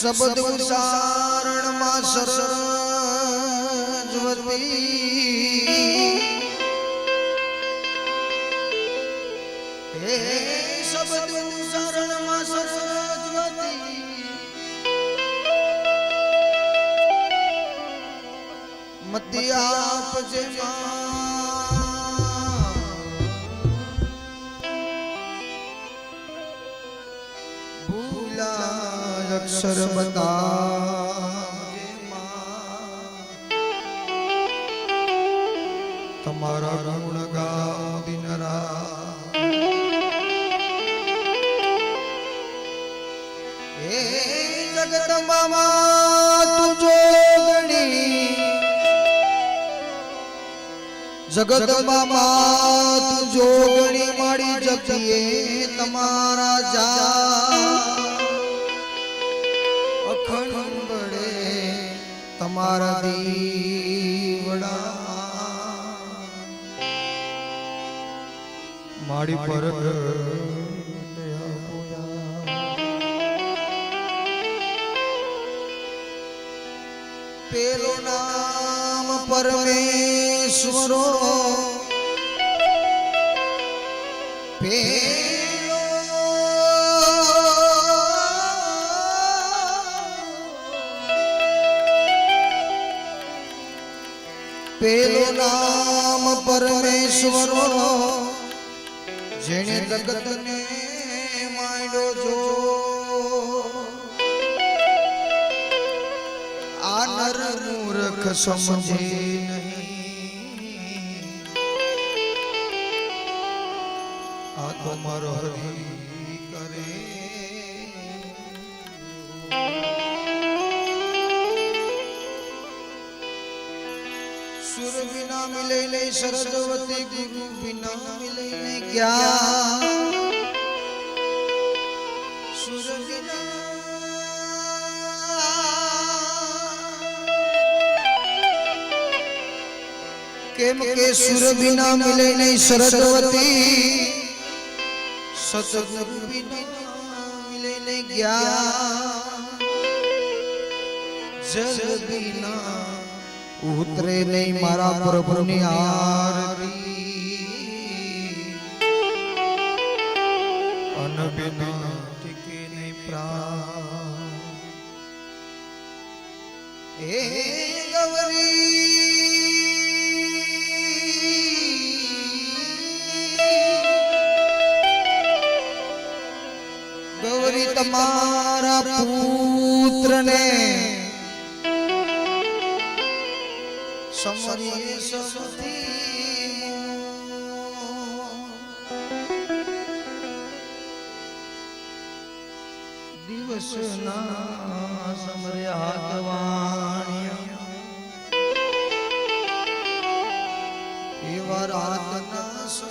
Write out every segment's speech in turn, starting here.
શબ્દ ઉચ્ચારણમાં સરસ્વતી હે શબ્દ ઉચ્ચારણમાં સરસ્વતી મતિ આપજે માં. અક્ષર તમારા ગુણ ગા એ રાત. હે તુજો ગણી જગત મામા તુજો ગણી માડી જગીએ તમારા જા તમારા દીવડા. માડી પર પેલો નામ પરમેશ્વરો. પેલો પરમેશ્વરો જેણે જગતને માંડો જો આ નર મૂર્ખ સમજે નહીં. આ તો મારો હરી સરસ્વતી ગુરુ બિના મિલે ગયા સુર કેમ કે સુર બિના મિલે નહીં સરસ્વતી સતગુરુ બિના મિલે નહીં જ્ઞાન જલ વિના ઉતરે નહીં મારા પ્રભુની આરતી. અન બિના ટીકે નહીં હે ગૌરી ગૌરી તમારા પુત્રને સમરીએ સૌથી દિવસના સમર્યા વાણિયા એવા રાતના સો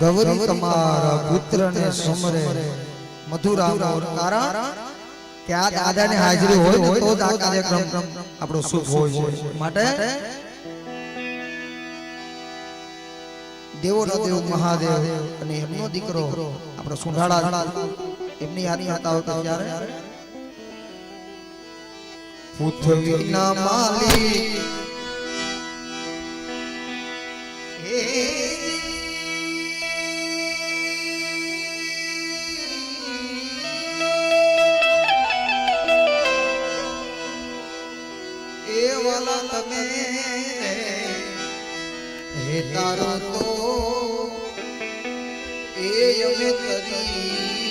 ગૌરી તમારા પુત્રને સમરે. મધુરા કારણ કે આ દાદાની હાજરી હોય તો જ આ કાર્યક્રમ આપણો શુભ હોય છે. માટે દેવો દેવ મહાદેવ અને એમનો દીકરો આપણો સુંઢાળા એમની યાદી હતા આવતા ત્યારે પૃથ્વીના માલિક હે તારો તો એ અમે તરી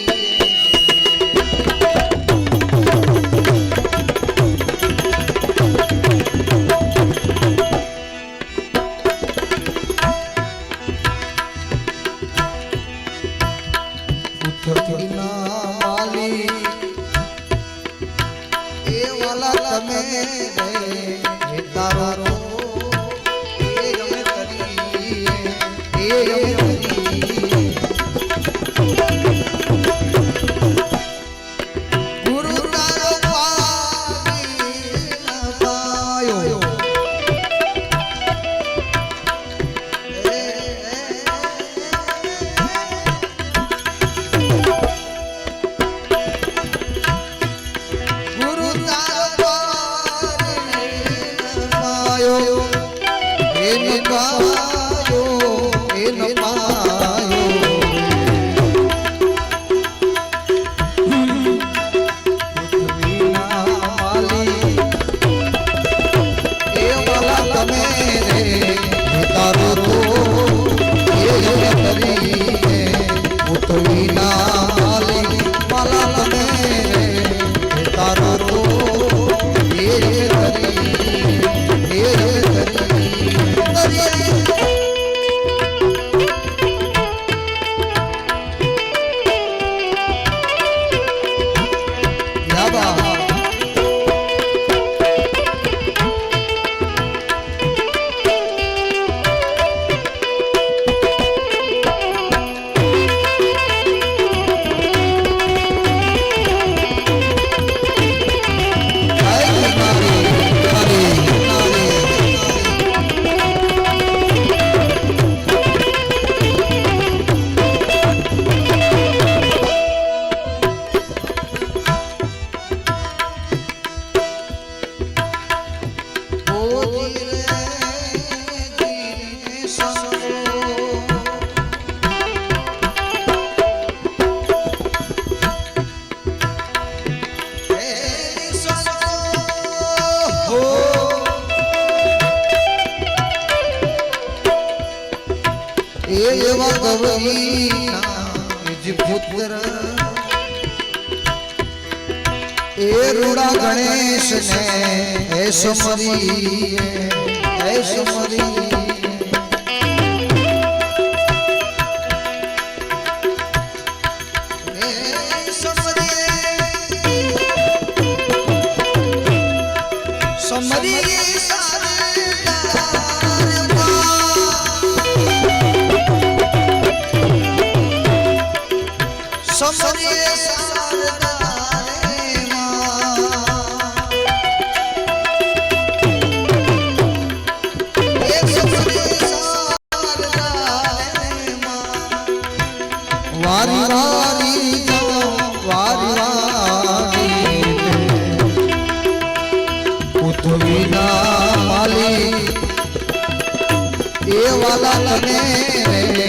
વાલા તને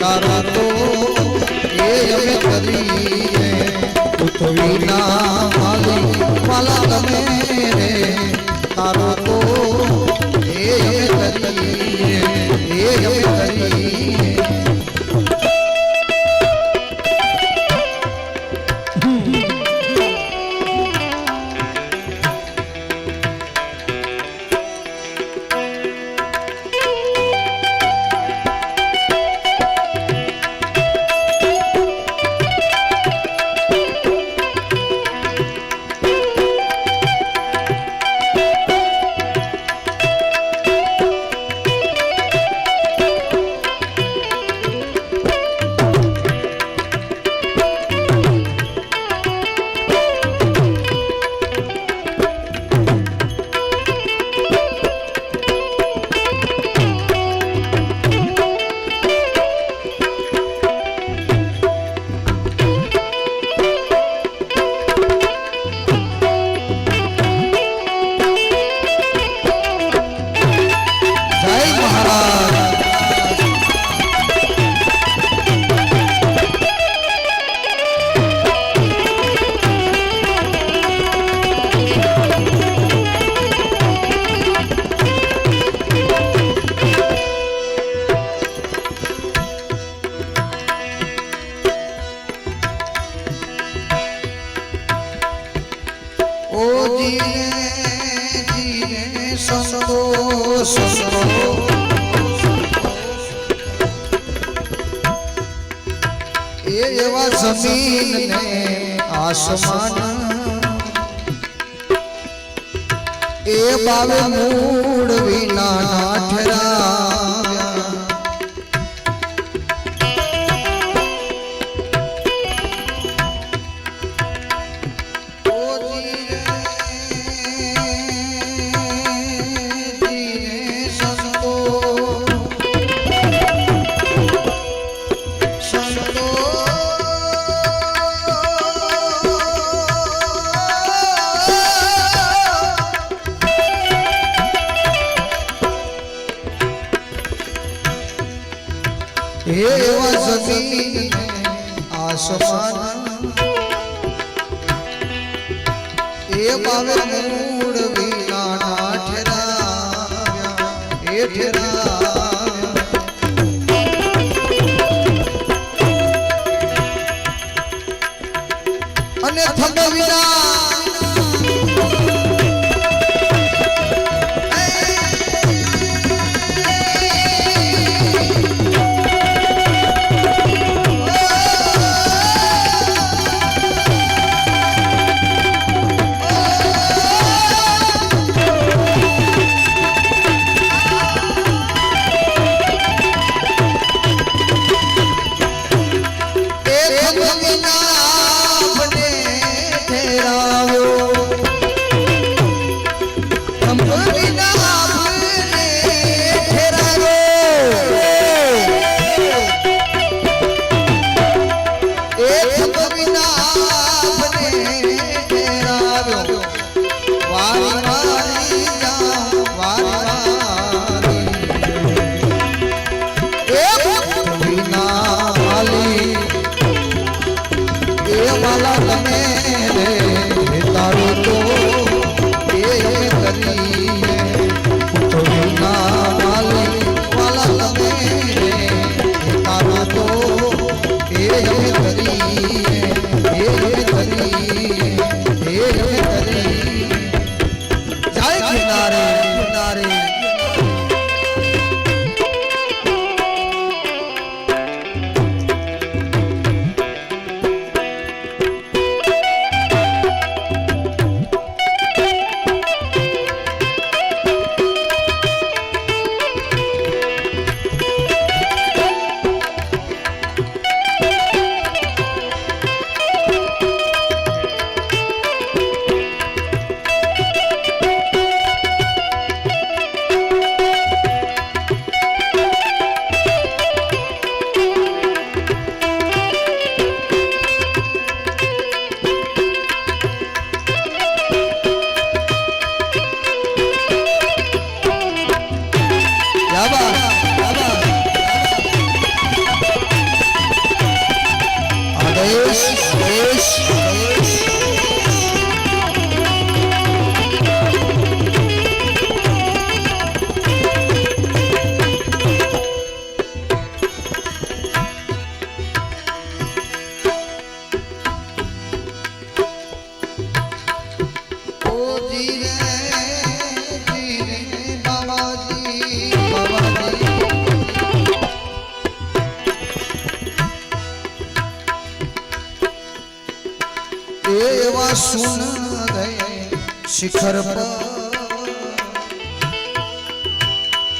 તારા તો એ અમે કરીએ. પૃથ્વીના વાલી વાલા તને તારા તો એ અમે કરીએ. એ અમે જેવા જમીન ને આસમાન. એ બાવે મૂળ વિના હે એવા સતી આસમાન. એ બાવે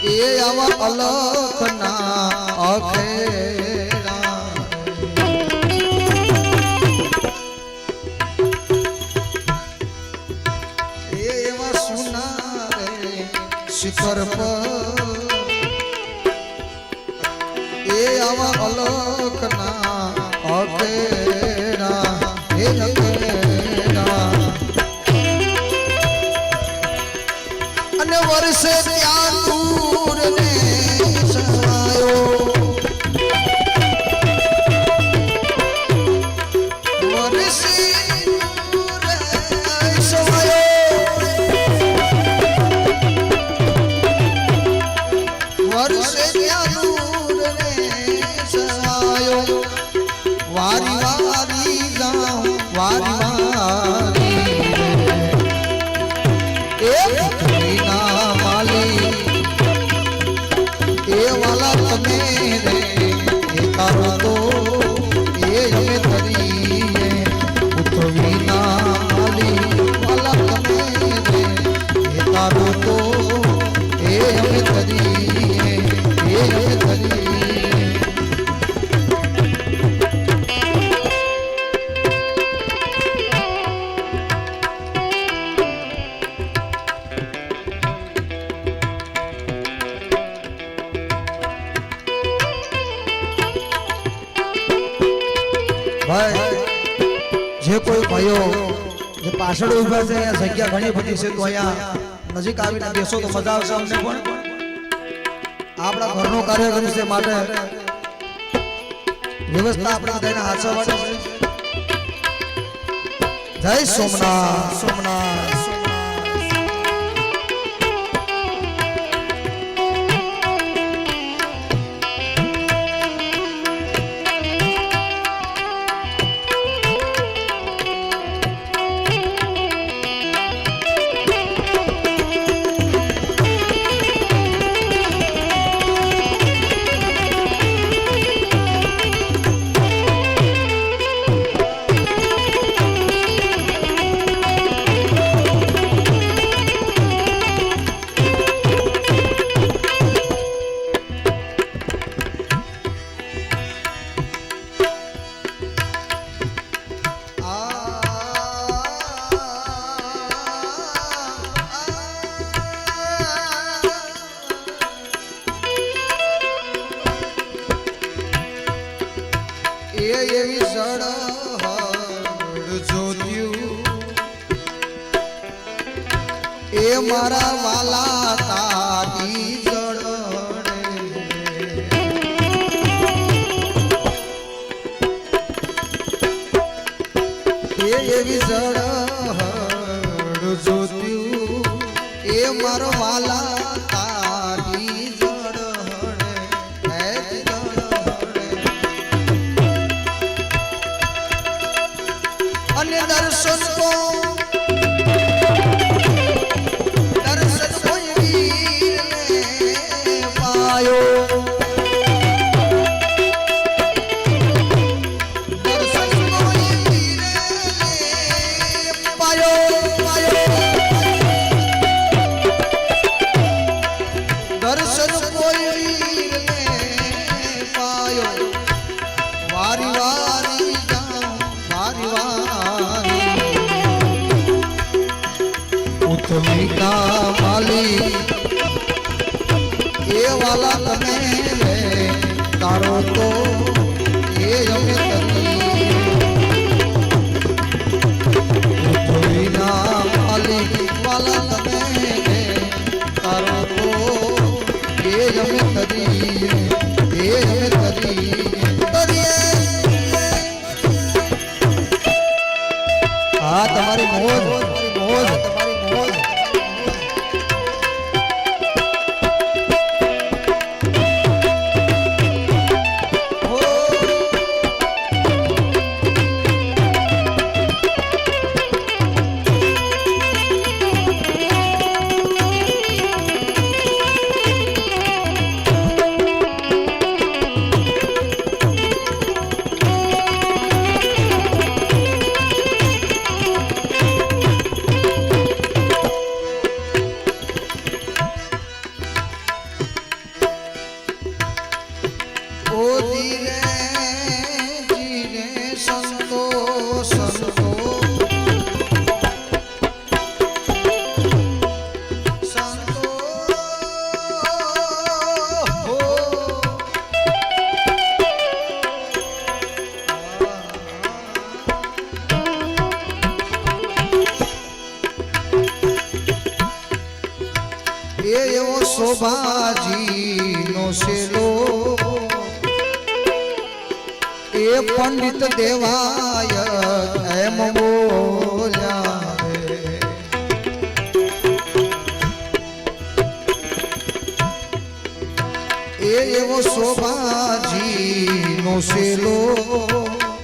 એ આવા અલખના અખેરા એ એવા સુના શિખર પર por is. ઊભા છે અહીંયા જગ્યા ઘણી બધી છે તો અહીંયા નજીક આવીને બેસો તો મજા આવશે અમને પણ. આપણા ઘરનો કાર્યક્રમ છે માટે વ્યવસ્થા આપણે બધાને હાથવા જય સોમનાથ. સોમનાથ. મારો વાલા. જમીતા માલી એ વાલા તમે તારો તો એ શોભાજી નો શેલો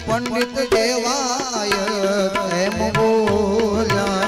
પંડિત દેવાય એમ બોલ્યા